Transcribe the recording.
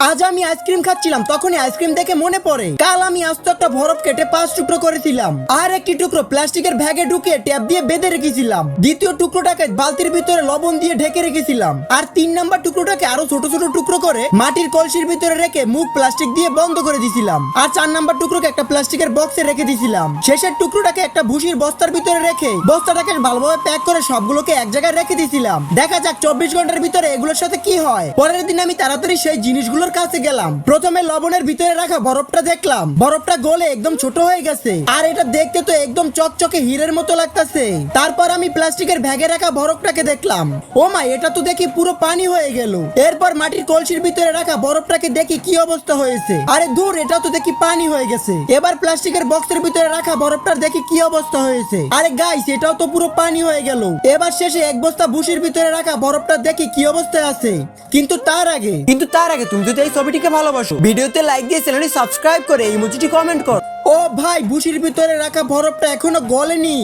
আজ আমি আইসক্রিম খাচ্ছিলাম, তখনই আইসক্রিম দেখে মনে পড়ে। কাল আমি আস্ত একটা বরফ কেটে পাঁচ টুকরো করেছিলাম। আর একটি টুকরো প্লাস্টিকের ব্যাগে ঢুকিয়ে ট্যাপ দিয়ে বেঁধে রেখেছিলাম। দ্বিতীয় টুকরোটাকে বালতির ভিতরে লবণ দিয়ে ঢেকে রেখেছিলাম। আর তিন নাম্বার টুকরোটাকে আরও ছোট ছোট টুকরো করে মাটির কলসির ভিতরে রেখে মুখ প্লাস্টিক দিয়ে বন্ধ করে দিছিলাম। আর চার নাম্বার টুকরোকে একটা প্লাস্টিকের বক্সে রেখে দিছিলাম। শেষের টুকরোটাকে একটা ভুসির বস্তার ভিতরে রেখে বস্তাটাকে ভালোভাবে প্যাক করে সবগুলোকে এক জায়গায় রেখে দিছিলাম। দেখা যাক চব্বিশ ঘণ্টার ভিতরে এগুলোর সাথে কি হয়। পরের দিন আমি তাড়াতাড়ি সেই জিনিসগুলোর কাছে গেলাম। প্রথমে লবণের ভিতরে রাখা বরফটা দেখলাম। বরফটা গলে একদম ছোট হয়ে গেছে। আর এটা দেখতে তো একদম চকচকে হীরের মতো লাগতাছে। তারপর আমি প্লাস্টিকের ব্যাগে রাখা বরফটাকে দেখলাম। ও মা, এটা তো দেখি পুরো পানি হয়ে গেল। এরপর মাটির কলসির ভিতরে রাখা বরফটাকে দেখি কি অবস্থা হয়েছে। আরে দূর, এটা তো দেখি পানি হয়ে গেছে। এবার প্লাস্টিকের বক্সের ভিতরে রাখা বরফটার দেখি কি অবস্থা হয়েছে। আরে গাইস এটাও তো পুরো পানি হয়ে গেল। এবার শেষে এক বস্তা ভুসির ভিতরে রাখা বরফটা দেখি কি অবস্থায় আছে। কিন্তু তার আগে কিন্তু তার আগে তুমি যদি এই ছবিটিকে ভালোবাসো। ভিডিওতে লাইক দিয়ে চ্যানেলটি সাবস্ক্রাইব করে এই মুচিটি কমেন্ট কর। ও ভাই, ভুসির ভিতরে রাখা বরফটা এখনও গলেনি।